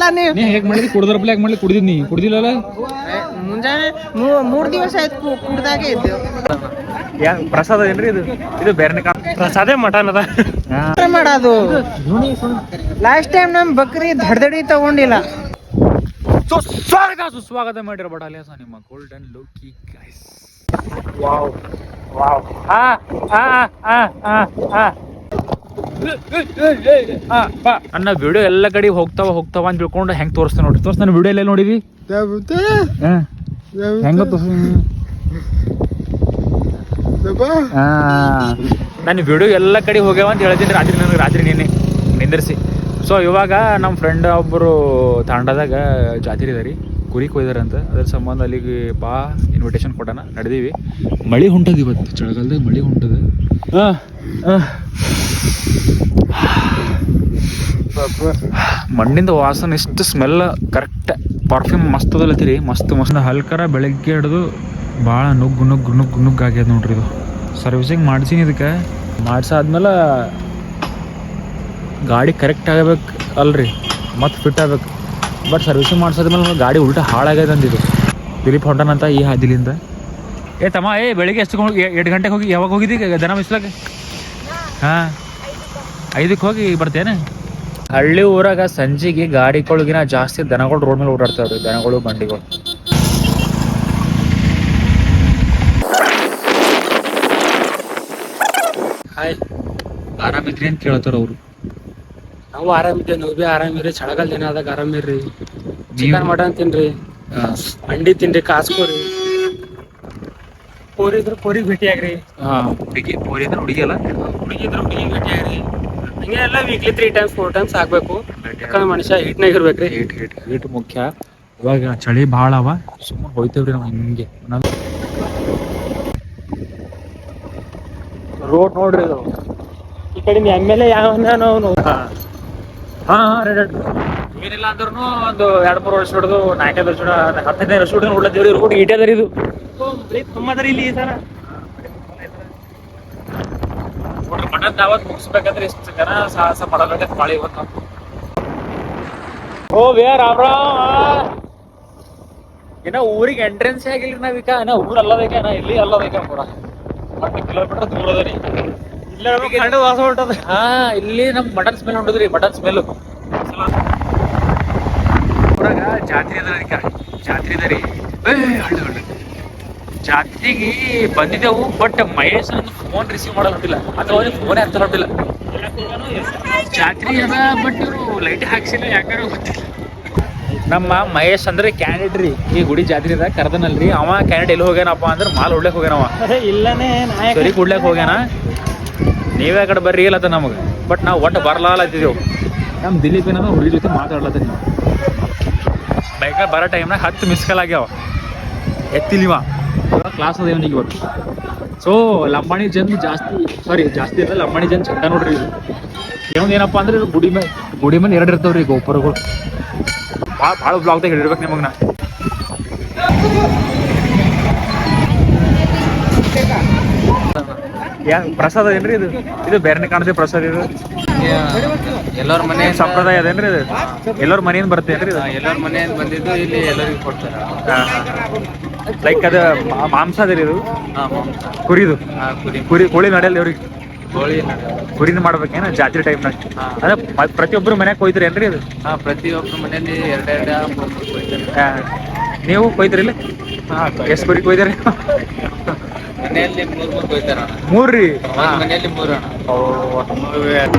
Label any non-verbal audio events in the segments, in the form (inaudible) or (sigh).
ಕುಡ್ದಿಲ್ಲ ನೀ ಹೇಗ್ ಮಾಡಿದ್ರಿ ಕುಡ್ದರಪ್ಲೆ ಯಾಕೆ ಮಾಡ್ಲಿ? ಕುಡ್ದಿದ್ ನೀ. ಕುಡ್ದಿಲ್ಲಲ್ಲ? ಮುಂಜಾನೆ ಮೂರು ದಿವಸ ಆಯ್ತು ಕು- ಕುಡ್ದಾಗೆ ಇದ್ದೇವೆ ಯಾ ಪ್ರಸಾದ ಏನ್ರಿ ಇದು? ಇದು ಬೇರೆ ಪ್ರಸಾದೇ ಮಟನ್ ಅದ. ಮಾಡೋದು? ಲಾಸ್ಟ್ ಟೈಮ್ ನಮ್ ಬಕ್ರಿ ದಡ್ದಡಿ ತಗೊಂಡಿಲ್ಲ. ಸ್ವಾಗತ ಸುಸ್ವಾಗತ ಮಾಡಿರೋ ಬಡ ಅಲಿಯಾಸ ನಿಮ್ಮ golden Loki guys wow wow. ಆ ಆ ಆ ಆ ಆ. ನನ್ನ ವಿಡಿಯೋ ಎಲ್ಲ ಕಡೆ ಹೋಗ್ತಾವ ಹೋಗ್ತಾವ ಅಂತ ತಿಳ್ಕೊಂಡು ಹೆಂಗ್ ತೋರಿಸ್ತೇನೆ ನೋಡ್ರಿ. ತೋರ್ಸ್ ನನ್ನ ವಿಡಿಯೋ ಎಲ್ಲ ನೋಡಿರಿ. ಹೆಂಗ ಹಾ. ನನ್ನ ವಿಡಿಯೋ ಎಲ್ಲ ಕಡೆ ಹೋಗ್ಯಾವ ಅಂತ ಹೇಳ್ತೀನಿ ರಾತ್ರಿ ನನಗೆ ರಾತ್ರಿ ನೀನೆ ನಿಂದಿರಿಸಿ. ಸೊ ಇವಾಗ ನಮ್ಮ ಫ್ರೆಂಡ್ ಒಬ್ಬರು ತಾಂಡದಾಗ ಜಾತ್ರೆ ಇದಾರಿ ಕುರಿ ಕೊಯ್ದಾರ ಅಂತ ಅದ್ರ ಸಂಬಂಧ ಅಲ್ಲಿಗೆ ಬಾ ಇನ್ವಿಟೇಷನ್ ಕೊಡೋಣ. ನಡೆದೀವಿ. ಮಳೆ ಹೊಂಟದ ಇವತ್ತು. ಚಳಿಗಾಲದಾಗ ಮಳೆ ಹೊಂಟದ. ಮಣ್ಣಿಂದ ವಾಸನೆ ಎಷ್ಟು ಸ್ಮೆಲ್ ಕರೆಕ್ಟ್ ಪರ್ಫ್ಯೂಮ್ ಮಸ್ತ್ ಅದಲ್ಲತ್ತೀರಿ ಮಸ್ತ್ ಮಸ್ತ್. ಹಲ್ಕರ ಬೆಳಗ್ಗೆ ಹಿಡಿದು ಭಾಳ ನುಗ್ಗು ನುಗ್ಗು ನುಗ್ಗು ನುಗ್ಗು ಆಗ್ಯದ ನೋಡ್ರಿ ಇದು. ಸರ್ವಿಸಿಂಗ್ ಮಾಡ್ಸೀನಿ ಇದಕ್ಕೆ. ಮಾಡ್ಸಾದ್ಮೇಲೆ ಗಾಡಿ ಕರೆಕ್ಟ್ ಆಗಬೇಕು ಅಲ್ರಿ ಮತ್ತೆ ಫಿಟ್ ಆಗ್ಬೇಕು. ಬಟ್ ಸರ್ವಿಸಿಂಗ್ ಮಾಡ್ಸಾದ್ಮೇಲೆ ಗಾಡಿ ಉಲ್ಟಾ ಹಾಳಾಗ್ಯದ ಅಂದಿದ್ದು ದಿಲೀಪ್ ಅಂತ ಈ ಹಾದಿಲಿಂದ. ಏ ತಮ್ಮ ಏ ಬೆಳಿಗ್ಗೆ ಎಷ್ಟು ಹೋಗಿ ಎರಡು ಗಂಟೆಗೆ ಹೋಗಿ ಯಾವಾಗ ಹೋಗಿದ್ದಿ ದನ ಮಿಸ್ಲಾಗ ಹಾಂ. ಐದಕ್ಕೆ ಹೋಗಿ ಬರ್ತೇನೆ ಹಳ್ಳಿ ಊರಾಗ ಸಂಜೆಗೆ ಗಾಡಿಗಳಿಗಿನ ಜಾಸ್ತಿ ದನಗಳು ರೋಡ್ ಮೇಲೆ ಓಡಾಡ್ತಾವ್ರಿ ದನಗಳು ಬಂಡಿಗಳು. ಹಾಯ್. ಆರಾಮಿದ್ರಿ ಅಂತ ಕೇಳ್ತಾರ ಅವರು. ನಾವು ಆರಾಮಿದ್ದೇವೆ ನೀವು ಬಿ ಆರಾಮಿರಿ ಚಳಗಾಲ ದಿನ ಆದಾಗ ಆರಾಮಿರ್ರಿ ಚಿಕನ್ ಮಟನ್ ತಿನ್ರಿ. ಅಂಡಿ ತಿನ್ರಿ ಕಾಸ್ಕೋರಿ. ಕೋರಿ ಇದ್ರ ಕೋರಿ ಭೇಟಿಯಾಗ್ರಿ ಹಾಂ. ಹುಡುಗಿ ಪೋರಿ ಅಂದ್ರೆ ಹುಡುಗಿ ಅಲ್ಲ? ಹುಡುಗಿ ಇದ್ರ ಹುಡುಗಿ ಭೇಟಿಯಾಗ್ರಿ ಹಂಗೆ ಎಲ್ಲ weekly three times four times ಆಗ್ಬೇಕು. ಯಾಕಂದ್ರೆ ಮನುಷ್ಯ ಹೀಟ್ನಾಗ ಇರ್ಬೇಕ್ರಿ. ಹೀಟ್ ಹೀಟ್ ಹೀಟ್ ಮುಖ್ಯ. ಇವಾಗ ಚಳಿ ಭಾಳ ಅವ. ಸುಮ್ಮನೆ ಹೋಯ್ತೇವ್ರಿ ನಾವು ಹಿಂಗೆ. ರೋಡ್ ನೋಡ್ರಿ ಇದು. ಈ ಕಡೆ ಎಂ ಎಲ್ ಎ ಯಾವ ನಾವು ಹಾ. ರೆಡ್ ಏನಿಲ್ಲ ಅಂದ್ರೂ ಒಂದು ಎರಡ್ ಮೂರು ವರ್ಷ ಹಿಡಿದು ನಾಲ್ಕೈದು ವರ್ಷ ಹತ್ತನೇ ಹತ್ತೈದು ವರ್ಷ ಹಿಡಿದು ನೋಡ್ಲತ್ತೀವ್ರಿ ರೋಡ್ ಈಟೇ ಇದು. ಇದು ಅದರಿ ಇಲ್ಲಿ ಈ ಸಲ. ನೋಡ್ರಿ ಮಟನ್ ದಾವತ್ ಮುಗಿಸ್ಬೇಕಂದ್ರೆ ಇಷ್ಟು ಜನ ಸಾಹಸ ಪಡಬೇಕಂತ ಬಾಳಿ ಇವತ್ತು ಓ ವಿ ರಾಮ್ ಇನ್ನ ಊರಿಗೆ ಎಂಟ್ರೆನ್ಸ್ ಆಗಿಲ್ಲ ನಾವೀಗ ಇನ್ನ ಊರ್ ಅಲ್ಲದೀಗ ಇನ್ನ ಇಲ್ಲಿ ಅಲ್ಲದೀಗ ಪೂರ. ಹತ್ತು ಕಿಲೋಮೀಟರ್ ದೂರ ಅದ ರೀ ಇಲ್ಲ ಕಂಡು ವಾಸ ಹೊಂಟದ. ಹಾ ಇಲ್ಲಿ ನಮ್ ಮಟನ್ ಸ್ಮೆಲ್ ಹೊಂಟದ್ರಿ ಮಟನ್ ಸ್ಮೆಲ್ ಊರಾಗ ಜಾತ್ರೆ ಅದ ಅದಕ್ಕೆ ಜಾತ್ರೆ ಅದ ರೀ. ಹಳ್ಳಿ ಹಳ್ಳಿ. ಜಾತ್ರೆಗೆ ಬಂದಿದ್ದೆವು ಬಟ್ ಮಹೇಶ್ ಫೋನ್ ರಿಸೀವ್ ಮಾಡಲ್ಲ ಅಥವಾ ಅವ್ರಿಗೆ ಫೋನ್ ಹತ್ತಾರ ಹೊಟ್ಟಿಲ್ಲ ಜಾತ್ರೆ ಅದ ಬಟ್ ಇವರು ಲೈಟ್ ಹಾಕ್ಸಿಲ್ಲ ಯಾಕಂದ್ರೆ ಗೊತ್ತಿಲ್ಲ. ನಮ್ಮ ಮಹೇಶ್ ಅಂದ್ರೆ ಕ್ಯಾಂಡಿಡೇಟ್ ರೀ. ಈ ಗುಡಿ ಜಾತ್ರೆ ಅದ ಕರ್ದನಲ್ರಿ. ಅವ ಕ್ಯಾಂಡಿಡೇಟ್ ಎಲ್ಲಿ ಹೋಗ್ಯಾನಪ್ಪ ಅಂದ್ರೆ ಮಾಲ್ ಉಡ್ಲಕ್ ಹೋಗ್ಯಾನವ. ಇಲ್ಲನೇ ಸರಿ ಕುಡ್ಲಕ್ ಹೋಗ್ಯಾನ. ನೀವೇ ಕಡೆ ಬರ್ರಿ ಇಲ್ಲತ್ತ ನಮಗೆ. ಬಟ್ ನಾವು ಒಟ್ಟು ಬರ್ಲಾಲತ್ತಿದ್ದೆವು. ನಮ್ಮ ದಿಲೀಪ್ ಏನದ ಹುಡುಗಿ ಜೊತೆ ಮಾತಾಡ್ಲತ್ತೀನಿ ಬೈಕ ಬರೋ ಟೈಮ್ನಾಗ ಹತ್ತು ಮಿಸ್ ಕಾಲ್ ಆಗ್ಯಾವ. ಎತ್ತಿಲಿವ. ಕ್ಲಾಸ್ ಅದ ಇವನಿಗೆ ಇವತ್ತು ಸೊ ಲಂಬಾಣಿ ಜನ ಜಾಸ್ತಿ ಸಾರಿ ಜಾಸ್ತಿ ಇರಲ್ಲ ಲಂಬಾಣಿ ಜನ ಚಂದ ನೋಡ್ರಿ ಇದು ಇನ್ನೊಂದು ಏನಪ್ಪ ಅಂದ್ರೆ ಇದು ಗುಡಿ ಮೇಲೆ ಗುಡಿ ಮೇಲೆ ಎರಡು ಇರ್ತಾವ್ರಿ ಗೋಪುರಗಳು. ಭಾಳ ಭಾಳ ಬ್ಲಾಗ್ದಾಗ ಹೇಳಿರ್ಬೇಕು ನಿಮಗೆ ನಾ ಯಾ ಪ್ರಸಾದ ಏನ್ರಿ ಇದು? ಇದು ಬೇರೆನೇ ಕಾಣ್ತದೆ ಪ್ರಸಾದ ಇದು. ಎಲ್ಲರ ಮನೆ ಸಂಪ್ರದಾಯ ಅದೇನ್ರಿ ಇದು ಎಲ್ಲರ ಮನೆಯಿಂದ ಬರ್ತೇನ್ರಿ ಇದು ಎಲ್ಲರ ಮನೆಯಿಂದ ಬಂದಿದ್ದು ಇಲ್ಲಿ ಎಲ್ಲರಿಗೂ ಕೊಡ್ತಾರೆ. ಲೈಕ್ ಅದು ಮಾ- ಮಾಂಸ ಅದ? ಇದು ಹಾ ಮಾಂಸ. ಕುರಿದು? ಹಾ ಕುರಿ. ಕುರಿ ಕೋಳಿ ನಡೆಯಲ್ಲ ಇವ್ರಿಗೆ ಕೋಳಿ ಕುರಿನ ಮಾಡ್ಬೇಕೇನ? ಜಾತ್ರೆ ಟೈಮ್ನಾಗ ಹಾ. ಅದ ಮ- ಪ್ರತಿಯೊಬ್ಬರು ಮನ್ಯಾಗ ಕೊಯ್ತಾರೆ ಏನ್ರಿ ಇದು ಹಾ ಪ್ರತಿಯೊಬ್ಬರ ಮನೆಯಲ್ಲಿ ಎರಡು ಮೂರು ಮೂರು ಕೊಯ್ತಾರೆ. ನೀವು ಕೊಯ್ತಿರಿಲ್ಲ ಹಾ ಎಷ್ಟು ಕುರಿ ಕೊಯ್ತಾರೆ ಮನೆಯಲ್ಲಿ ಮೂರ್ ಮೂರ್ ಕೊಯ್ತಾರ ಮೂರ್ರಿ? ಒಂದ್ ಮನೆಯಲ್ಲಿ ಮೂರು ಅಣ್ಣ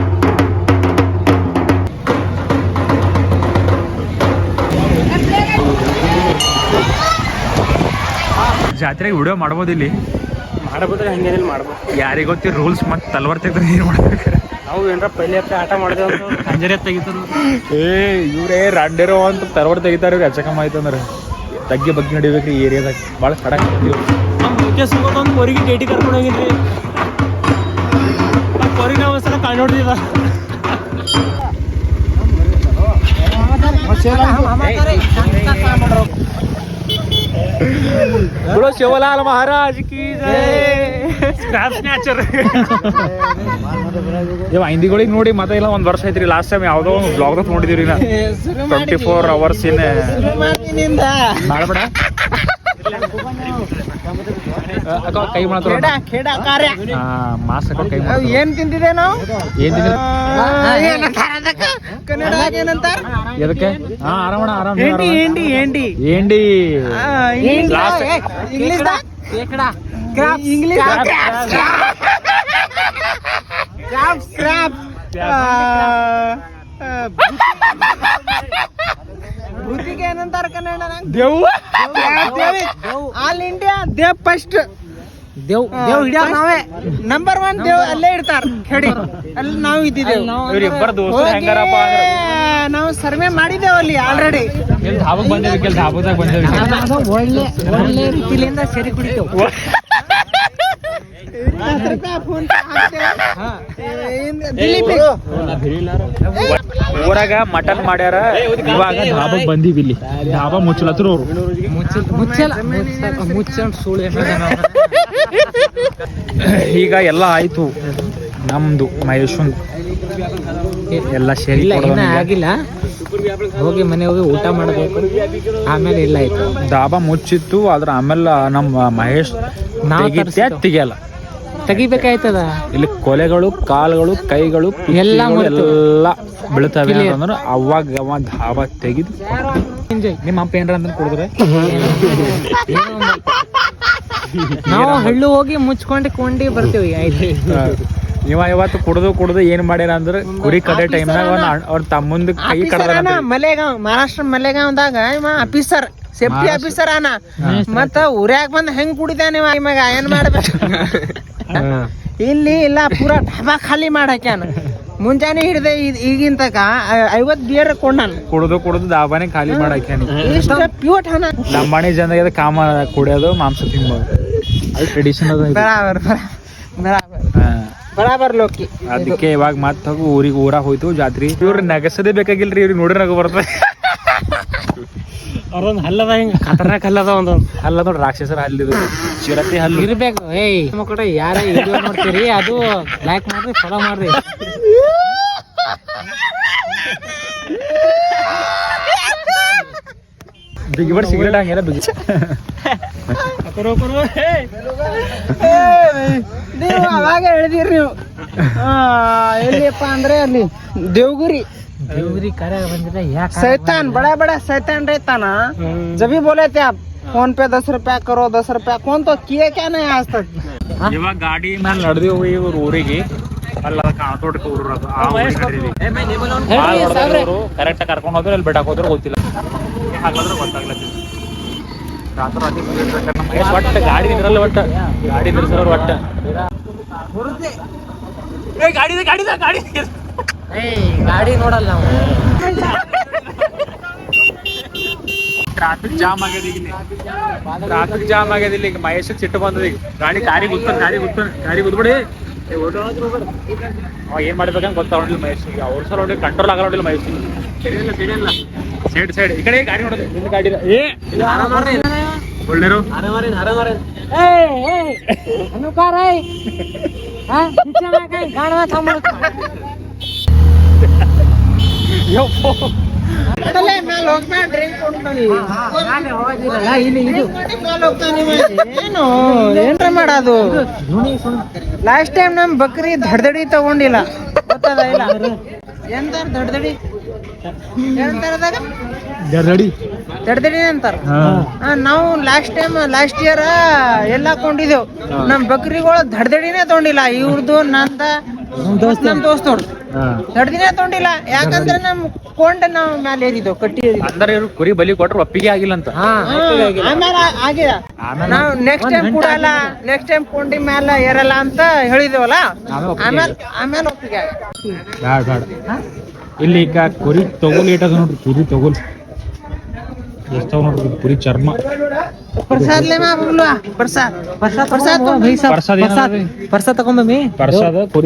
ಜಾತ್ರೆಗೆ ವಿಡಿಯೋ ಮಾಡ್ಬೋದು ಇಲ್ಲಿ ಮಾಡ್ಬೋದ್ರೆ ಹಂಗೇನಿಲ್ಲ ಮಾಡ್ಬೋದು ಯಾರಿಗೆ ಗೊತ್ತಿ ರೂಲ್ಸ್ ಮತ್ತೆ ತಲ್ವಾರ್ ತೆಗೆದ್ರೆ ಏನು ಮಾಡ್ಬೇಕು ನಾವು ಏನಾರ ಪೈಲೆ ಹತ್ರ ಆಟ ಮಾಡಿದೆ ಅಂತ ಕಂಜರಿ ತೆಗಿತದ ಏ ಇವರೇ ರಾಂಡೇರೋ ಅಂತ ತರವಡ್ ತೆಗಿತಾರೆ ಇವ್ರು ಹೆಚ್ಚಕಮ್ಮ ಆಯ್ತು ಅಂದ್ರೆ ತಗ್ಗಿ ಬಗ್ಗೆ ನಡಿಬೇಕ್ರಿ ಈ ಏರಿಯಾದಾಗ ಭಾಳ ನಮ್ಮ ಮುಖ್ಯ ಸಿಗೋದು ಒಂದು ಕೊರಿಗೆ ಗೇಟಿ ಕರ್ಕೊಂಡು ಹೋಗಿದ್ರಿ ಆ ಕೊರಿಗೆ ನಾವು ಒಂದ್ಸಲ ಕಾಣ್ ನೋಡ್ದಿದ बोलो शिवलाल महाराज की जय ಇವ ಹಿಂದಿಗಳಿಗೆ ನೋಡಿ ಮತ್ತೆ ಇಲ್ಲ ಒಂದ್ ವರ್ಷ ಐತ್ರಿ ಲಾಸ್ಟ್ ಟೈಮ್ ಯಾವ್ದೋ ಒಂದು ಬ್ಲಾಗ್ದಾಗ ನೋಡಿದಿರಿ ನಾ ಶುರು ಟ್ವೆಂಟಿ ಫೋರ್ ಅವರ್ಸ್ ಇನ್ ಶುರು ಮಾಡ್ತೀನಿಂದ ಮಾಡಬೇಡ ಅಕ್ಕ ಕೈ ಮಾಡ್ತಾರ ಖೇಡ ಖೇಡ ಕಾರ್ಯ. ಮಾಸ್ ಹಾಕೋ ಕೈ ಅವ್ ಮಾಡ್ತಾರ ಏನ್ ತಿಂದಿದೆ ನಾವು? ಏನ್ ಏನಂತಾರ ಎದಕ್ಕೆ ಹಾ ಆರಾಮಣ ಆರಾಮ ಏಂಡಿ ಏಂಡಿ ಏಂಡಿ. ಏಂಡಿ. ಆ, ಇಂಗ್ಲಿಷ್ ಇಂಗ್ಲಿಷ್ ಕ್ರಾಪ್ ಬುದ್ಧಿಗೆ ಏನಂತಾರ Kannada Dev all India Dev first Dev Dev ಹಿಡಿಯೋದು ನಾವೇ ನಂಬರ್ ಒನ್ ದೇವ್ ಅಲ್ಲೇ ಇಡ್ತಾರ ಹೇಳಿ. ಅಲ್ಲಿ ನಾವು ಇದ್ದಿದ್ದೇವೆ. ನಾವು ಸರ್ವೆ ಮಾಡಿದ್ದೇವೆ ಅಲ್ಲಿ ಆಲ್ರೆಡಿ ಒಳ್ಳೆ ಒಳ್ಳೆ ರೀತಿಲಿಂದ ಸರಿ ಕುಡಿತೇವೆ. (laughs) ಊರಾಗ ಮಟನ್ ಮಾಡ್ಯಾರ. ಇವಾಗ ಧಾಬಕ್ ಬಂದೀವಿ ಇಲ್ಲಿ. ಧಾಬಾ ಮುಚ್ಚಲತ್ರ ಅವ್ರು. ಮುಚ್ಚಲ ಮುಚ್ಚಲ ಸುಳ್ಳು ಈಗ ಎಲ್ಲ ಆಯ್ತು. ನಮ್ದು ಮಹೇಶನ್ ಎಲ್ಲ ಸರಿ ಆಗಿಲ್ಲ. ಹೋಗಿ ಮನೆ ಹೋಗಿ ಊಟ ಮಾಡಬೇಕು. ಆಮೇಲೆ ಇಲ್ಲ ಆಯ್ತು. ಧಾಬಾ ಮುಚ್ಚಿತ್ತು ಆದ್ರೆ ಆಮೇಲೆ ನಮ್ಮ ಮಹೇಶ್. ತೆಗಿಯಲ್ಲ ತೆಗಿಬೇಕಾಯ್ತದ? ಇಲ್ಲಿ ಕೊಲೆಗಳು ಕಾಲುಗಳು ಕೈಗಳು ಎಲ್ಲ. ಎಲ್ಲ ಬೀಳ್ತವೆ. ಅಂತಂದ್ರೆ ಅವಾಗ ಅವ ಧಾಬಾ ತೆಗಿದು ನಿಮ್ಮ ಅಪ್ಪ ಏನ್ರ ಅಂತ ಕುಡಿದ್ರೆ? ನಾವು ಹಳ್ಳು ಹೋಗಿ ಮುಚ್ಕೊಂಡು ಕೊಂಡಿ ಬರ್ತೀವಿ ಆಯ್ತು. ಇವ ಇವತ್ತು ಕುಡ್ದು ಕುಡ್ದು ಏನ್ ಮಾಡ್ಯಾರ ಅಂದ್ರೆ ಕುರಿ ಕಡೆ ಟೈಮ್ನಾಗ ಅವ್ರ ತಮ್ಮಂದ ಕೈ ಕಡದ ಮಲೆಗಾಂವ್ ಮಹಾರಾಷ್ಟ್ರ ಮಲೆಗಾಂವ್ದಾಗ ಇವ ಆಫೀಸರ್ ಸೇಫ್ಟಿ ಆಫೀಸರ್ ಅನ ಮತ್ತ ಊರ್ಯಾಗ ಬಂದ್ ಹೆಂಗ್ ಕುಡಿದಾನ ಇವ ಇವಾಗ ಏನ್ ಮಾಡ್ಬೇಕು? ಇಲ್ಲಿ ಇಲ್ಲ ಪೂರಾ ಡಬ್ಬಾ ಖಾಲಿ ಮಾಡಾಕ್ಯಾನ ಮುಂಜಾನೆ ಹಿಡ್ದೆ ಈಗಿನ ತಕ ಐವತ್ ಬಿಯರ್ ಕೊಂಡಾನ. ಕುಡ್ದು ಕುಡ್ದು ದಾಬಾನೆ ಖಾಲಿ ಮಾಡಾಕ್ಯಾನಿ ಇಷ್ಟ ಪ್ಯೂಟ್ ಹನ ಲಂಬಾಣಿ ಜನರಿಗೆ ಕಾಮ ಕುಡಿಯೋದು ಮಾಂಸ ತಿನ್ಬೋದು. ಅದು ಟ್ರೆಡಿಷನ್ ಅದ. ಬರಾಬರ್ ಬರಾಬರ್ ಹಾ. ಬರಾಬರ್ ಲೋಕಿ. ಅದಕ್ಕೆ ಇವಾಗ ಮತ್ತೆ ಹೋಗಿ ಊರಿಗೆ ಊರಾಗ ಹೋಯ್ತು ಜಾತ್ರಿ. ಇವ್ರು ನಗಸದೇ ಬೇಕಾಗಿಲ್ರಿ ಇವ್ರಿಗೆ ನೋಡ್ರಿ ನಗು ಬರ್ತದೆ. (laughs) ಅವ್ರೊಂದು ಹಲ್ಲದ ಹಿಂಗ ಖತರ್ನಾಕ್ ಹಲ್ಲದ ಒಂದೊಂದು ಅಲ್ಲ ನೋಡಿ ರಾಕ್ಷಸರ ಹಲ್ಲಿದು. ಚಿರತೆ ಹಲ್ಲು. ಇರ್ಬೇಕು ಏಯ್. ಮಕ್ಕಳ ಕಡೆ ಯಾರ ವಿಡಿಯೋ ಮಾಡ್ತೀರಿ ಅದು ಲೈಕ್ ಮಾಡ್ರಿ ಫಾಲೋ ಮಾಡ್ರಿ. ಬಿಗಿ ಬಡ್ ಸಿಗರೇಟ್ ಹಂಗೆಲ್ಲ ಬಿಗಿ. ನೀವು ಅವಾಗ ಹೇಳಿದಿರಿ ನೀವು. ಎಲ್ಲಿಯಪ್ಪ ಅಂದ್ರೆ ಅಲ್ಲಿ ದೇವಗುರಿ. ದೇವ್ರಿ ಕರೆ ಬಂದಿದೆ ಯಾಕೆ सैतान बड़ा बड़ा सैतान रहता ना जब भी बोले थे आप फोन पे दस रुपया करो दस रुपया कौन तो किए क्या नहीं आज तक ಇವಾಗ ಗಾಡಿ ಮೇಲೆ ನಡೆದೇವು ಇವ್ರ ಊರಿಗೆ ಅಲ್ಲ ಕಾಣತೋಟಕ್ಕೆ ಊರು ಅದು ಆ ಕರೆಕ್ಟ್ ಕರ್ಕೊಂಡು ಹೋದ್ರೆ ಅಲ್ಲಿ ಬಿಡಕ್ ಹೋದ್ರೆ ಗೊತ್ತಿಲ್ಲ ಹಾಗಾದ್ರೆ ಗೊತ್ತಾಗ್ಲತ್ತಿಲ್ಲ ರಾತ್ರಿ ರಾತ್ರಿ ಬಂದಿರ್ಬೇಕಾದ್ರೆ ನಮ್ಮ ಮಹೇಶ್ ಒಟ್ಟ ಗಾಡಿ ನಿಂದ್ರಲ್ಲ ಒಟ್ಟ ಗಾಡಿ ನಿಲ್ಸೋರು ಒಟ್ಟ ಏ ಗಾಡಿ ಇದೆ, ಗಾಡಿ ಇದೆ, ಗಾಡಿ ಇದೆ. ಏಯ್ ಗಾಡಿ ನೋಡಲ್ಲ ನಾವು ಟ್ರಾಫಿಕ್ ಜಾಮ್ ಆಗ್ಯದ ಈಗ ಟ್ರಾಫಿಕ್ ಜಾಮ್ ಆಗ್ಯದ ಇಲ್ಲಿ. ಈಗ ಮಹೇಶ್ ಸಿಟ್ಟು ಬಂದದ ಈಗ. ಗಾಡಿ ಗಾಡಿ ಗುತ್ತಾನ ಗಾಡಿ ಗುತ್ತಾನ ಗಾಡಿ ಗುದ್ಬಿಡಿ ಅವ ಏನ್ ಮಾಡ್ಬೇಕಂತ ಗೊತ್ತಾಗಲಿಲ್ಲ ಮಹೇಶ್ ಈಗ ಅವ್ರ ಸಲ ನೋಡಿ ಕಂಟ್ರೋಲ್ ಆಗಲ್ಲ ಮಹೇಶ್ ಸರಿಯಿಲ್ಲ ಸರಿಯಿಲ್ಲ ಸೈಡ್ ಸೈಡ್. ಈ ಕಡೆ ಗಾಡಿ ನೋಡೋದು. ನಿನ್ನ ಗಾಡಿ ಇದೆ. ಏ ಕೈ ಅಲ್ಲೇ ಮೇಲೆ ಏನು ಏನ್ರ ಮಾಡೋದು ಲಾಸ್ಟ್ ಟೈಮ್ ನಮ್ ಬಕ್ರಿ ದಡ್ದಡಿ ತಗೊಂಡಿಲ್ಲ. ಗೊತ್ತದ ಇಲ್ಲ? ಎಂತಾರ ದಡ್ದಡಿ? ಎಂತಾರದಾಗ? ದಡ್ದಡಿ. ಅಂತಾರ. ನಾವು ಲಾಸ್ಟ್ ಟೈಮ್ ಲಾಸ್ಟ್ ಇಯರ್ ಎಲ್ಲ ಕೊಂಡಿದ್ದೆವು. ನಮ್ ಬಕ್ರಿಗಳು ದಡ್ದಡಿನೇ ತಗೊಂಡಿಲ್ಲ. ಇವ್ರದ್ದು ನಂದ ನಮ್ ದೋಸ್ತವ್ರು. ದಡ್ದಿನೇ ತಗೊಂಡಿಲ್ಲ. ಯಾಕಂದ್ರೆ ನಮ್ ಕೊಂಡ ನಾವ್ ಮ್ಯಾಲೆ ಏರಿದ್ದೆವು ಕಟ್ಟಿ ಏರಿದ್ದೆವು. ಅಂದ್ರೆ ಇವ್ರು ಕುರಿ ಬಲಿ ಕೊಟ್ರು ಒಪ್ಪಿಗೆ ಆಗಿಲ್ಲ ಅಂತ. ಹಾ ಆಮೇಲೆ ಆ- ಆಗಿದೆ ಆಮೇಲೆ ನಾವು ನೆಕ್ಸ್ಟ್ ಟೈಮ್ ಕೊಡಲ್ಲ ನೆಕ್ಸ್ಟ್ ಟೈಮ್ ಕೊಂಡಿ ಮ್ಯಾಲ ಏರಲ್ಲ ಅಂತ ಹೇಳಿದೇವಲ್ಲ? ಆಮೇಲೆ ಒಪ್ಪಿಗೆ ಆಮೇಲೆ ಆಮೇಲೆ ಒಪ್ಪಿಗೆ ಆಗಿದೆ. ಬ್ಯಾಡ ಬ್ಯಾಡ ಇಲ್ಲಿ ಈಗ ಕುರಿ ತಗೋಲ್ ಏಟದ ನೋಡ್ರಿ ಕುರಿ ತಗೋಲ್. ಕುರಿ ಪುರಿ ಚರ್ಮ. ಮಾ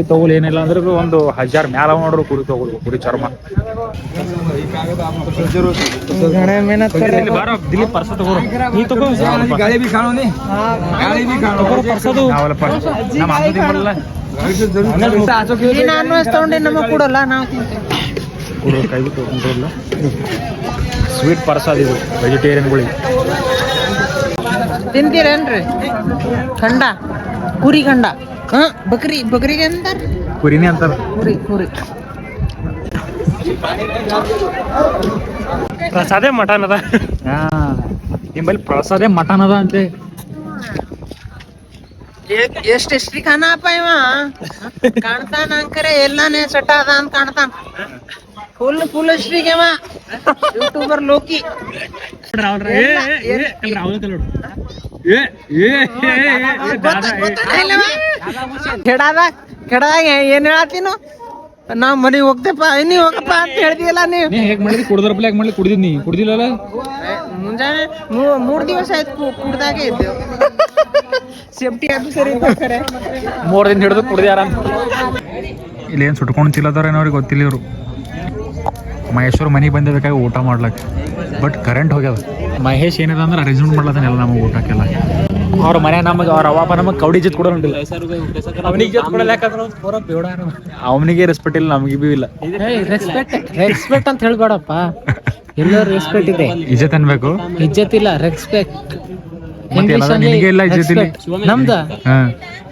ತಗೋಲ್ ಏನಿಲ್ಲ ಅಂದ್ರೆ ಒಂದು ಹಜಾರ್ ಮ್ಯಾಲ ನೋಡ್ರು ಪುರಿ ತಗೋಲ್ ಪುರಿ ಚರ್ಮ. ಗಣೆ ಕೊಡಲ್ಲ ನಾವು ಕೈ ಬಿಟ್ಟು ಸ್ವೀಟ್ ಪರ್ಸಾದ ಇದು ವೆಜಿಟೇರಿಯನ್ಗಳಿಗೆ ತಿಂತೀರೇನ್ರಿ? ಖಂಡ ಕುರಿ ಖಂಡ. ಹಾ ಬಕ್ರಿ ಬಕ್ರಿಗೆ ಅಂತಾರ? ಕುರಿನೇ ಅಂತಾರ. ಕುರಿ ಕುರಿ. ಪ್ರಸಾದೇ ಮಟನ್ ಅದ. ಹಾ ನಿಮ್ಮಲ್ಲಿ ಪ್ರಸಾದೆ ಮಟನ್ ಅದ ಅಂತೆ. ಎಷ್ಟ್ ಎಷ್ಟ್ರಿ ಖಾನಪ್ಪ ಇವ? ಕಾಣ್ತಾನ ಅಂಕರೆ ಎಲ್ಲಾನೇ ಸಟ್ಟ ಅದ ಅಂತ ಕಾಣ್ತಾನ. ಫುಲ್ ಫುಲ್ ಅವ ಯೂಟ್ಯೂಬರ್ ಲೋಕಿ. ಕೆಡಾದ ಕೆಡದಾಗ ಏನ್ ಹೇಳತ್ತೀನು? ನಾವ್ ಮನಿ ಹೋಗ್ತೇಪ ನೀ ಹೋಗಪ್ಪ ಅಂತ ಹೇಳ್ದಿಯಲ್ಲ ನೀವು. ಹೇಗ್ ಮಾಡಿದ್ರಿ ಕುಡ್ದ್ರ ಪ್ಲೇ ಮಾಡಿ ಕುಡಿದಿದ್ ನೀ ಕುಡ್ದಿಲ್ಲಲ್ಲ? ಮುಂಜಾನೆ ಮೂರ್ ದಿವಸ ಆಯ್ತು ಕುಡ್ದಾಗ ಇದ್ದೇವೆ ಸೇಫ್ಟಿ ಆಫೀಸರ್ ಇದ್ದಾರೆ ಮೂರ್ ದಿನ ಹಿಡಿದು ಕುಡ್ದ್ಯಾರ ಅಂತ. ಇಲ್ಲಿ ಏನ್ ಸುಟ್ಕೊಂಡು ತಿಲ್ಲದಾರ ಅವ್ರಿಗೆ ಗೊತ್ತಿಲ್ಲ ಇವರು. ಮಹೇಶ್ವರ್ ಮನೆಗೆ ಬಂದಿದ್ದಕ್ಕಾಗಿ ಊಟ ಮಾಡ್ಲಕ್ಕೆ ಬಟ್ ಕರೆಂಟ್ ಹೋಗ್ಯದ. ಮಹೇಶ್ ಏನಿದೆ ಅಂದ್ರೆ ರೆಸ್ಯೂಮ್ ಮಾಡ್ಲತ್ತಾನೆ ಎಲ್ಲ ನಮಗೆ ಊಟಕ್ಕೆಲ್ಲ. ಅವ್ರ ಮನೆ ನಮಗೆ ಅವ್ರ ಅವಾಪ ನಮಗೆ ಕೌಡಿ ಜೊತೆ ಕೊಡೋದಿಲ್ಲ ಅವನಿಗೆ ಜೊತೆ ಕೊಡಲ್ಲ ಅವನಿಗೆ ರೆಸ್ಪೆಕ್ಟ್ ಇಲ್ಲ ನಮಗೆ ಬಿ ಇಲ್ಲ. ರೆಸ್ಪೆಕ್ಟ್ ರೆಸ್ಪೆಕ್ಟ್ ಅಂತ ಹೇಳ್ಬೇಡಪ್ಪ. ಎಲ್ಲರೂ ರೆಸ್ಪೆಕ್ಟ್ ಇದೆ. ಇಜ್ಜತ್ ಅನ್ಬೇಕು. ಇಜ್ಜತ್ ಇಲ್ಲ ರೆಸ್ಪೆಕ್ಟ್ ನಮ್ದ?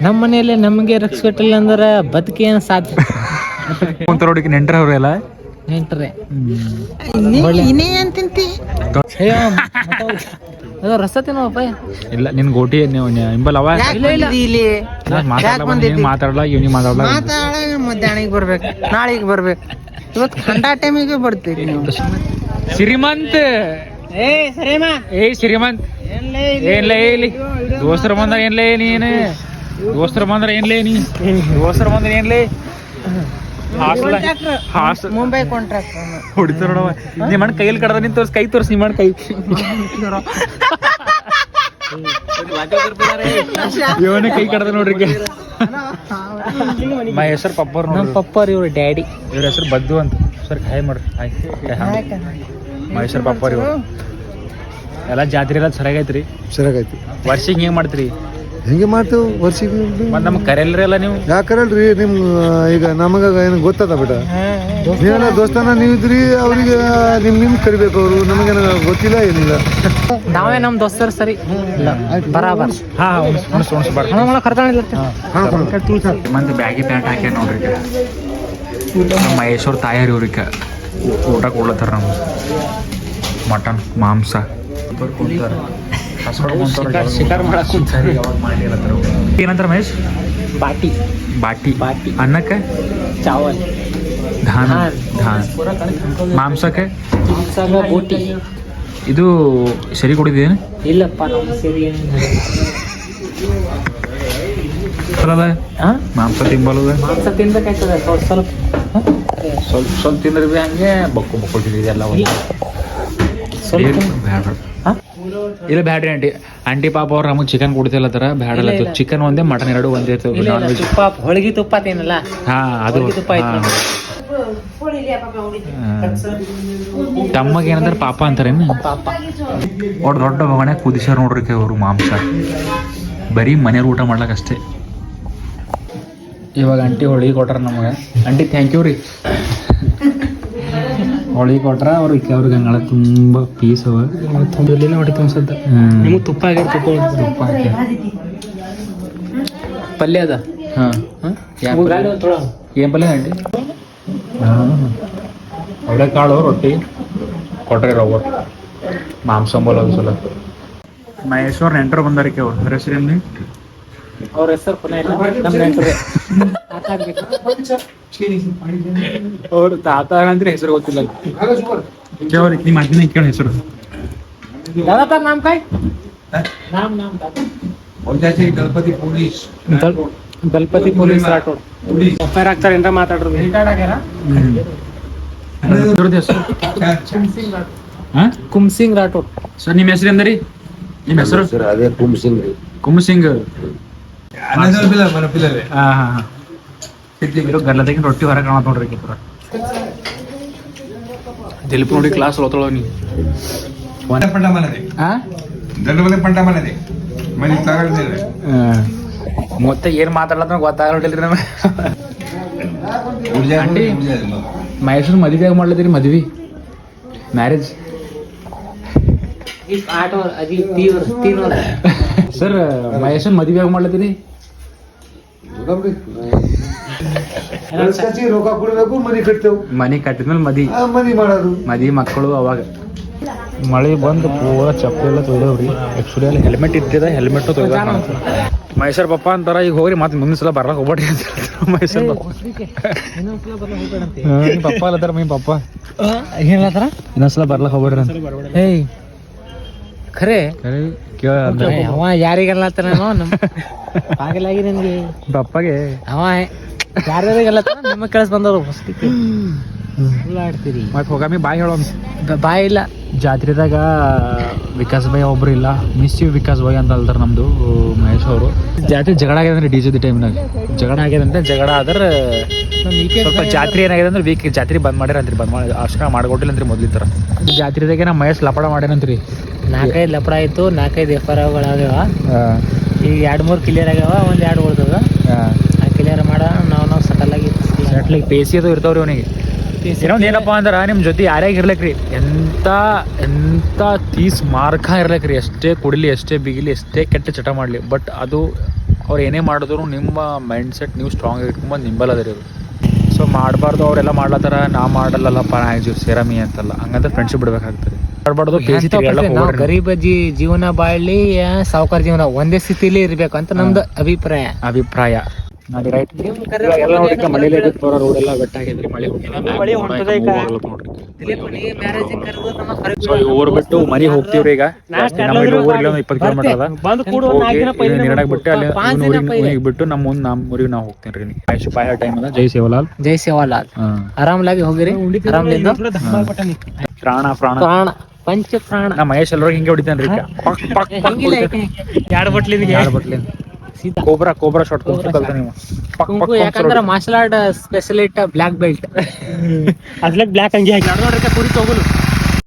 ನಮ್ಮ ಮನೆಯಲ್ಲಿ ನಮಗೆ ರೆಸ್ಪೆಕ್ಟ್ ಇಲ್ಲ ಅಂದ್ರೆ ಬದುಕಿ ಏನ್ ಸಾಧ್ಯ? (laughs) ಕುಂತರೋಡಿಗೆ ನೆಂಟ್ರ ಅವ್ರೆಲ್ಲ ನೆಂಟ್ರೆ. ಇನ್ನೇ ಏನ್ ತಿಂತಿ? ಅದು ರಸ ತಿನ್ನೋಪ್ಪ ಇಲ್ಲ ನಿನ್ ಗೋಟಿ ನೀವು ನಿಂಬಲ್ ಅವ? ಇಲ್ಲ ಇಲ್ಲ. ಇಲ್ಲಿ? ಮಾತಾಡಲ್ಲ ಇವ್ನಿಗೆ ಮಾತಾಡಲ್ಲ ಮಾತಾಡ ಮಧ್ಯಾಹ್ನಕ್ಕೆ ಬರ್ಬೇಕು ನಾಳೆಗೆ ಬರ್ಬೇಕು. ಇವತ್ತು ಖಂಡ ಟೈಮಿಗೆ ಬರ್ತೀರಿ ಶ್ರೀಮಂತ್. ಏ ಸರಿಮಾ ಏ ಶ್ರೀಮಂತ್. ಏನ್ಲೇ ಇಲ್ಲಿ? ದೋಸ್ತರ ಬಂದ್ರ ಏನ್ಲೇ ನೀನು? ದೋಸ್ತರ ಬಂದ್ರ ಏನ್ಲೇ ನೀ? ದೋಸ್ತರ ಬಂದ್ರ ಏನ್ಲೇ ಹಾಸ್ಟೆಲ್ ಹಾಸ್ಟೆಲ್ ಮುಂಬೈ ಕಾಂಟ್ರಾಕ್ಟರ್ ಹೊಡಿತಾರ ನೋಡವ ನಿಮ್ಮಣ್ಣ ಕೈಯಲ್ಲಿ ಕಡದ ನಿಂತ ತೋರ್ಸ್ ಕೈ ತೋರ್ಸ್ ನಿಮ್ಮಣ್ಣ ಕೈ. ಇವನೇ ಕೈ ಕಡದ ನೋಡ್ರಿ ಮೈ ಹೆಸರು ಪಪ್ಪರ್ ನಮ್ಮ ಪಪ್ಪರ್ ಇವ್ರ ಡ್ಯಾಡಿ. ಇವ್ರ ಹೆಸರು ಬದ್ದು ಅಂತ. ಸರ್ ಹಾಯ್ ಮಾಡ್ರಿ. ಹಾಯ್. ಮಹೇಶ್ವರ ಪಪ್ಪರ್ ಇವ್ರು. ಎಲ್ಲ ಜಾತ್ರೆ ಎಲ್ಲ ಸರಿಯಾಗೈತ್ರಿ ಸರಿಯಾಗೈತಿ ವರ್ಷಕ್ಕೆ ಹೆಂಗೆ ಮಾಡ್ತೀರಿ? ಹೆಂಗೆ ಮಾಡ್ತೇವೆ ವರ್ಷಿಗೆ ಮತ್ ನಮ್ಗೆ ಕರೆಯಲ್ರಿ ನೀವು? ನೀವು ಯಾಕರಲ್ರಿ ನಿಮ್ ಈಗ ನಮಗ ಏನು ಗೊತ್ತದ ಬಿಡ? ನೀವೆಲ್ಲ ದೋಸ್ತಾನ ಇದ್ರಿ ಅವ್ರಿಗೆ ನಿಮ್ ನಿಮ್ ಕರಿಬೇಕು ಅವರು ನಮಗೇನ ಗೊತ್ತಿಲ್ಲ ಏನಿಲ್ಲ. ನಾವೇ ನಮ್ಮ ದೋಸ್ತರು ಸರಿ. ಇಲ್ಲ ಬರಾಬರ್. ಹಾ ಉಣ್ಸ್ ಉಣ್ಸ್ ಉಣ್ಸ್ ಬರ್ರಿ. ಹಣ ಕರ್ತಾಣಿಲ್ಲ ಮಂದಿ ಬ್ಯಾಗಿ ಪ್ಯಾಂಟ್ ಹಾಕ್ಯಾರ ನೋಡ್ರಿ ಈಗ. ನಮ್ಮ ಮಹೇಶ್ವರ್ ತಾಯಾರಿ ಇವ್ರಿಗೆ ಊಟ ಕೊಡ್ಲತ್ತಾರ ನಮ್ಗೆ. ಮಟನ್ ಮಾಂಸ. ಶಿಕಾರ್ ಮಾಡಕ್. ಏನಂತಾರ ಮಹೇಶ್? ಬಾಟಿ. ಬಾಟಿ. ಬಾಟಿ. ಅನ್ನಕ್ಕೆ? ಚಾವಲ್. ಧಾನ. ಧಾನ. ಮಾಂಸಕ್ಕೆ? ಮಾಂಸಾಗ ಬೋಟಿ. ಇದು ಸರಿ ಕೊಡಿದೇನು ಇಲ್ಲಪ್ಪ ಸರಿ ಹಾ ಮಾಂಸ ತಿಂಬಲ್ಲದ ಮಾಂಸ ತಿನ್ಬೇಕಾಯ್ತದ ಸ್ವಲ್ಪ ಸ್ವಲ್ಪ. ಸ್ವಲ್ಪ ಸ್ವಲ್ಪ ತಿಂದ್ರೆ ಬಿ ಹಂಗೆ ಬಕ್ಕು ಬಕ್ಕೊಳ್ತೀವಿ ಎಲ್ಲ ಒಂದು ಸ್ವಲ್ಪ ಏನ್ ತಿನ್- ಬ್ಯಾಡ ಹಾ? ಇಲ್ಲ ಬ್ಯಾಡ್ರಿ ಆಂಟಿ. ಆಂಟಿ ಪಾಪ ಅವ್ರು ನಮಗೆ ಚಿಕನ್ ಕೊಡ್ತಿಲ್ಲತ್ತಾರ ಬ್ಯಾಡಲ್ಲ ಇಲ್ಲ, ಇಲ್ಲ. ಚಿಕನ್ ಒಂದೇ ಮಟನ್ ಎರಡು ಒಂದೇ ಇರ್ತವೆ ನಾನ್ ವೆಜ್ ತುಪ್ಪ ಹೋಳಿಗೆ ತುಪ್ಪ ತಿನ್ನಲ್ಲ. ಹಾ ಅದು. ತುಪ್ಪ. ತಮ್ಮಗೆ ಏನಂದ್ರೆ ಪಾಪ ಅಂತಾರೆ ಪಾಪ ಅವ್ರು ದೊಡ್ಡ ಮನೆ ಕುದಿಸ್ಯಾರ ನೋಡ್ರಿ ಅವರು ಮಾಂಸ. ಬರೀ ಮನೆಯವ್ರು ಊಟ ಮಾಡ್ಲಕ್ಕ ಅಷ್ಟೇ. ಇವಾಗ ಅಂಟಿ ಹೋಳಿಗೆ ಕೊಟ್ರ ನಮಗೆ. ಅಂಟಿ ಥ್ಯಾಂಕ್ ಯು ರೀ. ಹೋಳಿಗೆ ಕೊಟ್ರ ಅವ್ರಿಗೆ ಅವ್ರಿಗೆ ಹಂಗಳ ತುಂಬ ಪೀಸ್ ಅವ. ತುಂಬಿರ್ಲಿಲ್ಲ ಹೊಟ್ಟೆ ತುಂಬಿಸದ್ದ ನಿಮಗೆ ತುಪ್ಪ ಆಗ್ಯಾರ ತುಪ್ಪ. ತುಪ್ಪ. ಪಲ್ಯ ಅದ? ಹಾಂ. ಏನು ಪಲ್ಯ? ಆಂಟಿ? ಅವಳೆಕಾಳು ರೊಟ್ಟಿ ಕೊಟ್ರಿ ರವ. ಮಾಂಸ ಬೋಲೋದು ಸಲ ಮಹೇಶ್ವರ್ ನೆಂಟರು ಬಂದಾರಿಕೆ ಅವ್ರು. ಅದ್ರ ಹೆಸರು ಏನ್ರಿ ಅವ್ರ ಹೆಸರು ಪುನಃ ನಮ್ಮ ನೆಂಟರೆ ಅವ್ರು ತಾತ ಅಂದ್ರೆ ಹೆಸರು ಗೊತ್ತಿಲ್ಲ ಕೇಳ್ ನಿಮ್ಮ ಅಜ್ಜನ ಕೇಳ ಹೆಸರು ದಾದಾ ತರ ನಾಮ್ ಕಾಯ್ ನಾಮ್ ನಾಮ್ ದಾದಾ Ganapati police Ganapati police Rathod FIR ಆಗ್ತಾರೆ ಏನ್ರ ಮಾತಾಡ್ರು ರಿಟೈರ್ಡ್ ಆಗ್ಯಾರ ಕುಮ್ಸಿಂಗ್ ರಾಠೋಡ್ ಸರ್ ನಿಮ್ಮ ಹೆಸರು ಎಂದ್ರಿ ನಿಮ್ಮ ಹೆಸರು ಅದೇ ಕುಮ್ಸಿಂಗ್ ಕುಮ್ಸಿಂಗ್ ಕುಮ್ ಸಿಂಗ್ ಹಾ ಹಾ ಹಾ ಇರೋ ಗಲ್ಲದಾಗಿ ರೊಟ್ಟಿ ಹೊರಗೆ ಕಾಣತ್ ನೋಡ್ರಿ ಈಕಿ ಪೂರ ದಿಲೀಪ್ ನೋಡಿ ಕ್ಲಾಸ್ ಓದ್ತಾಳ ನೀ పంట మనది ಹಾ దండమల్లి పంట మనది మరి తగలలేదు ಮತ್ತೆ ಏನ್ ಮಾತಾಡ್ಲತ್ತ ಗೊತ್ತಾಗಲ್ರಿ ನಮಗೆ ಆಂಟಿ ಮಹೇಶ್ವರ್ ಮದುವೆ ಆಗಿ ಮಾಡ್ಲತ್ತೀರಿ ಮದ್ವಿ ಮ್ಯಾರೇಜ್ ಆಟೋ ಅದಿ ತೀವ್ರ ತೀವ್ರ ಸರ್ ಮಹೇಶನ್ ಮದುವೆ ಮಾಡ್ಲತ್ತೀರಿ? ರೊಕ್ಕ ಕೊಡ್ಬೇಕು ಮನಿ ಕಟ್ತೇವು. ಮನಿ ಕಟ್ಟಿದ್ಮೇಲೆ ಮದಿ. ಮದಿ ಮನಿ ಮಾಡೋದು. ಮದಿ ಮಕ್ಕಳು ಅವಾಗ. ಮಳೆ ಬಂದು ಪೂರ ಚಪ್ಪಲಿ ಎಲ್ಲ ತೊಯ್ದವ್ರಿ ಆಕ್ಚುಲಿ ಅಲ್ಲಿ ಹೆಲ್ಮೆಟ್ ಇದ್ದಿದೆ ಹೆಲ್ಮೆಟ್ ತೊಳೆದ ಮೈಸೂರು ಪಪ್ಪ ಅಂತಾರ ಈಗ ಹೋಗ್ರಿ ಮತ್ತೆ ಮುಂದಿನ ಸಲ ಬರ್ಲಕ್ ಹೋಗ್ಬೇಡ್ರಿ ಅಂತ ಮೈಸೂರು ಪಪ್ಪ. ಅಲ್ಲದಾರ ಮೈ ಪಪ್ಪ. ಏನತ್ತಾರ ಇನ್ನೊಂದ್ಸಲ ಬರ್ಲಕ್ ಹೋಗ್ಬೇಡ್ರಿ ಅಂತ. ಏಯ್ ಖರೆ. ಅವ ನಮ್ಮ ಪಾಗಲಾಗಿ ನನಗೆ. ಬಪ್ಪಗೆ. ಅವ ಯಾರ್ಯಾರಿಗೆಲ್ಲ ನಿಮಗೆ ಕೆಳಸ್ ಬಂದವರು ಫಸ್ಟಿಗೆ ಮತ್ತೆ ಹೋಗಾಮಿ ಬಾಯ್ ಹೇಳೋ ಬಾಯ್ ಇಲ್ಲ. ಜಾತ್ರೆದಾಗ ವಿಕಾಸ್ ಭಾಯ್ ಒಬ್ರು ಇಲ್ಲ. ಮಿಸ್ ಯು ವಿಕಾಸ್ ಭಾಯ್ ಅಂತ ಅಲ್ದಾರ ನಮ್ದು ಮಹೇಶ್ ಅವರು. ಜಾತ್ರೆ ಜಗಳ ಆಗ್ಯದ ಡಿ ಜೆ ಟೈಮ್ನಾಗ ಜಗಳ ಆಗ್ಯದಂತೆ ಜಗಳ ಆದ್ರೆ ಸ್ವಲ್ಪ ಜಾತ್ರೆ ಏನಾಗಿದೆ ಅಂದ್ರೆ ವೀಕ್ ಜಾತ್ರೆ ಬಂದ್ ಮಾಡ್ಯಾರ ಅಂತ್ರಿ ಬಂದ್ ಮಾಡಿ ಅಷ್ಟ ಮಾಡ್ಕೊಟ್ಟಿಲ್ಲ ಅಂತ್ರಿ ಮೊದ್ಲಿನ ಥರ. ಜಾತ್ರೆದಾಗೆ ನಮ್ಮ ಮಹೇಶ್ ಲಪಡ ಮಾಡ್ಯಾನಂತ್ರಿ ನಾಲ್ಕೈದು ಲಪಡ ಆಯ್ತು ನಾಲ್ಕೈದು ಎಫ್ ಆರ್ ಆಗ್ಯಾವ. ಈಗ ಎರಡು ಮೂರು ಕ್ಲಿಯರ್ ಆಗ್ಯಾವ ಒಂದು ಎರಡು ಉಳ್ದದ. ಆ ಕ್ಲಿಯರ್ ಮಾಡ ನಾವು ನಾವು ಸಟಲ್ ಆಗಿ ಅಟ್ಲಿಗೆ ಪೇಸಿ ಅದು ಇರ್ತಾವ್ರಿ ಅವನಿಗೆ. ಇನ್ನೊಂದು ಏನಪ್ಪ ಅಂದ್ರೆ ನಿಮ್ಮ ಜೊತೆ ಯಾರ್ಯಾಗ ಇರ್ಲಕ್ರಿ? ಎಂತ ಎಂತ ತೀಸ್ ಮಾರ್ಕ ಇರ್ಲಕ್ರಿ. ಎಷ್ಟೇ ಕುಡಿಲಿ ಎಷ್ಟೇ ಬಿಗಿಲಿ ಎಷ್ಟೇ ಕೆಟ್ಟ ಚಟ ಮಾಡಲಿ. ಬಟ್ ಅದು ಅವ್ರು ಏನೇ ಮಾಡಿದ್ರು ನಿಮ್ಮ ಮೈಂಡ್ ಸೆಟ್ ನೀವು ಸ್ಟ್ರಾಂಗ್ ಇಟ್ಕೊಂಬಂದು ಅದ್ರಿ ಅದು ಸೊ ಮಾಡಬಾರ್ದು ಅವರೆಲ್ಲ ಮಾಡ್ಲತ್ತಾರ. ನಾ ಮಾಡಲ್ಲಪ್ಪ ನಾ ಜೀವ ಸೇರಮಿ ಅಂತಲ್ಲ. ಹಂಗಂತ ಫ್ರೆಂಡ್ಶಿಪ್ ಬಿಡ್ಬೇಕಾಗ್ತದೆ. ಮಾಡಬಾರ್ದು. ಗರೀಬ ಜಿ ಜೀವನ ಬಾಳ್ಲಿ ಸಾವುಕಾರ ಜೀವನ ಒಂದೇ ಸ್ಥಿತಿಲಿ ಇರ್ಬೇಕು ಅಂತ ನಮ್ದು ಅಭಿಪ್ರಾಯ. ಅಭಿಪ್ರಾಯ. ನೋಡಿ ರೈಟ್ ಎಲ್ಲ ಬಿಟ್ಟು ರೋಡ್ ಎಲ್ಲ ಬೆಟ್ಟ ಆಗಿದ್ರಿ ಮಳೆ ಮಳೆ ಹೊಂಟದ ಈಗ. ಸೊ ಬಿಟ್ಟು ಹೋಗ್ತೀವ್ರಿ ನಮ್ಮ ಮುಂದ್ ಊರ್ ಇಲ್ಲ ಒಂದು ಇಪ್ಪತ್ತು ಕಿಲೋಮೀಟರ್ ಅದ. ಬಂದು ಕೂಡು ಹೋಗಿ ನೀರಾಗ ಬಿಟ್ಟು ಅಲ್ಲಿ ಅವ್ನ ಊರಿಗೆ ಊರಿಗೆ ಬಿಟ್ಟು ನಮ್ಮ ಮುಂದೆ ನಮ್ಮ ಊರಿಗೆ ನಾವು ಹೋಗ್ತೀನಿ ರೀ ಆಯುಷ್ ಪಾಯ ಟೈಮ್ ಅದ? ಜೈ ಸೇವಾಲಾಲ್ ಜೈ ಸೇವಾಲಾಲ್ ಆರಾಮಲಾಗಿ ಹೋಗಿರಿ? ಆರಾಮ್ಲಿಂದ? ಪ್ರಾಣ ಪ್ರಾಣ. ಪ್ರಾಣ ಪಂಚ ಪ್ರಾಣ ನಾ ಮಹೇಶ್ ಎಲ್ಲರೂ ಹಿಂಗೆ ಹೊಡಿತಾನೆ ರೀ ಬಟ್ಲಿ ಪಕ್ ಪಕ್ ಎರಡು ಬಟ್ಲಿಗೆ ಯಾರು ಕೋಬ್ರಾ ಕೋಬ್ರಾ ಶಾಟ್ ಕುಂತು ಕಲ್ತ ನೀವು. ಪಕ್ ಕುಂಕು ಪಕ್ ಯಾಕಂದ್ರೆ martial art specialist black belt ಅದ್ಲಕ್ black ಅಂಗಿ ಹಾಕಿ. ನೋಡ್ರಿ ಕುರಿ ತಗೋಲು.